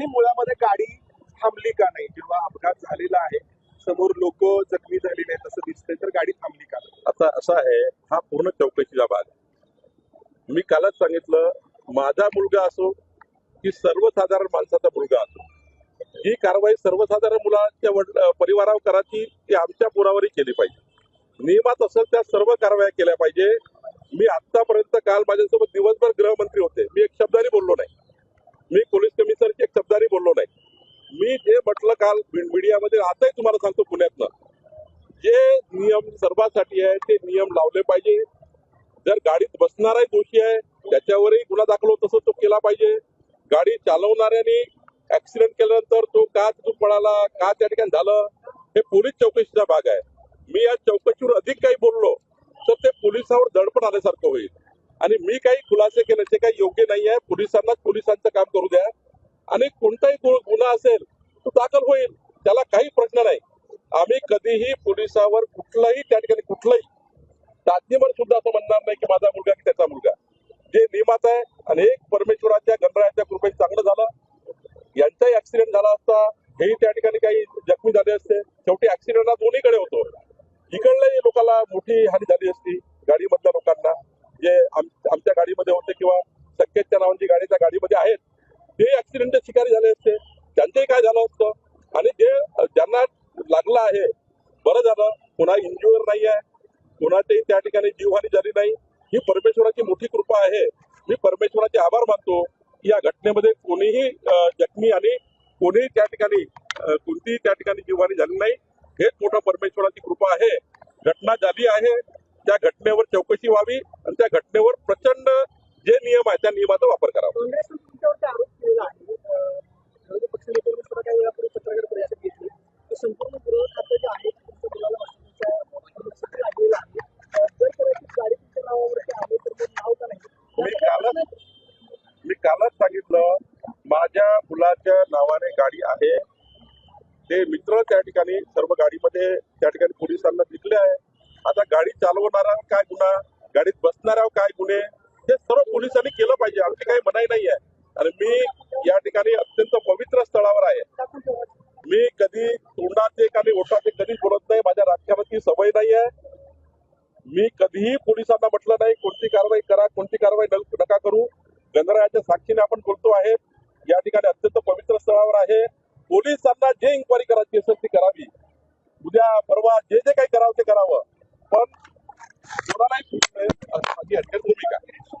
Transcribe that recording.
आणि मुळामध्ये गाडी थांबली का नाही जेव्हा अपघात झालेला आहे? समोर लोक जखमी झालेले आहेत असं दिसतंय तर गाडी थांबली का आता असं आहे हा पूर्ण चौकशीचा भाग आहे. मी कालच सांगितलं माझा मुलगा असो की सर्वसाधारण माणसाचा मुलगा असो ही कारवाई सर्वसाधारण मुलाच्या वडील परिवारावर करायची ती आमच्या पुरावरही केली पाहिजे. नियमात असेल त्या सर्व कारवाया केल्या पाहिजे. मी आतापर्यंत काल माझ्यासोबत दिवसभर गृहमंत्री होते. मी एक शब्दाने बोललो नाही. मी पोलीस कमिशनर बोललो नाही. मी जे म्हटलं काल मीडियामध्ये आताही तुम्हाला सांगतो पुण्यातनं. जे नियम सर्वांसाठी आहे ते नियम लावले पाहिजे. जर गाडीत बसणाराही दोषी आहे त्याच्यावरही गुन्हा दाखल होत असं तो केला पाहिजे. गाडी चालवणाऱ्याने ऍक्सिडेंट केल्यानंतर तो का तिथून पळाला का त्या ठिकाणी झालं हे पोलीस चौकशीचा भाग आहे. मी या चौकशीवर अधिक काही बोललो तर ते पोलिसावर दडपण आल्यासारखं होईल. आणि मी काही खुलासे केले ते काही योग्य नाही आहे. पोलिसांनाच पोलिसांचं काम करू द्या. आणि कोणताही गुन्हा असेल तो दाखल होईल त्याला काही प्रश्न नाही. आम्ही कधीही पोलिसावर कुठलाही त्या ठिकाणी कुठलाही ताज्ञमन सुद्धा असं म्हणणार नाही की माझा मुलगा की त्याचा मुलगा. जे नियमात आहे आणि एक परमेश्वराच्या गणरायाच्या कृपेने चांगलं झालं यांचाही ऍक्सिडेंट झाला असता हेही त्या ठिकाणी काही जखमी झाले असते. शेवटी ऍक्सिडेंट हा दोन्हीकडे होतो. इकडल्याही लोकांना मोठी हानी झाली असती गाडीमधल्या लोकांना जे आम- आमच्या गाडीमध्ये होते किंवा संकेतच्या नावांची गाडी त्या गाडीमध्ये आहेत ते अधिकारी झाले असते त्यांचंही काय झालं असतं? आणि जे ज्यांना लागलं आहे बरं झालं पुन्हा इंजुअर नाही आहे कोणाच्याही त्या ठिकाणी जीवहानी झाली नाही. ही परमेश्वराची मोठी कृपा आहे. मी परमेश्वराचे आभार मानतो. की या घटनेमध्ये कोणीही जखमी आणि कोणीही त्या ठिकाणी कोणतीही त्या ठिकाणी जीवहानी झाली नाही. हेच मोठं परमेश्वराची कृपा आहे. घटना झाली आहे. त्या घटनेवर चौकशी व्हावी आणि त्या घटनेवर प्रचंड जे नियम आहे त्या नियमात मी कालच सांगितलं माझ्या मुलाच्या नावाने गाडी आहे. ते मित्र त्या ठिकाणी सर्व गाडीमध्ये त्या ठिकाणी पोलिसांना दिसले आहे. आता गाडी चालवणारा काय गुन्हा? गाडीत बसणाऱ्यावर काय गुन्हे? हे सर्व पोलिसांनी केलं पाहिजे. आमची काही मनाई नाही आहे. आणि मी या ठिकाणी अत्यंत पवित्र स्थळावर आहे. मी कधी तोंडाचे आणि ओठाचे कधीच बोलत नाही. माझ्या राजकारणाची सवय नाही आहे. मी कधीही पोलिसांना म्हटलं नाही कोणती कारवाई न- नका करू गणरायाच्या साक्षीने आपण बोलतो आहे या ठिकाणी अत्यंत पवित्र स्थळावर आहे. पोलिसांना जे इन्क्वायरी करायची असेल ती करावी. उद्या परवा जे जे काही करावं ते करावं. पण कोणालाही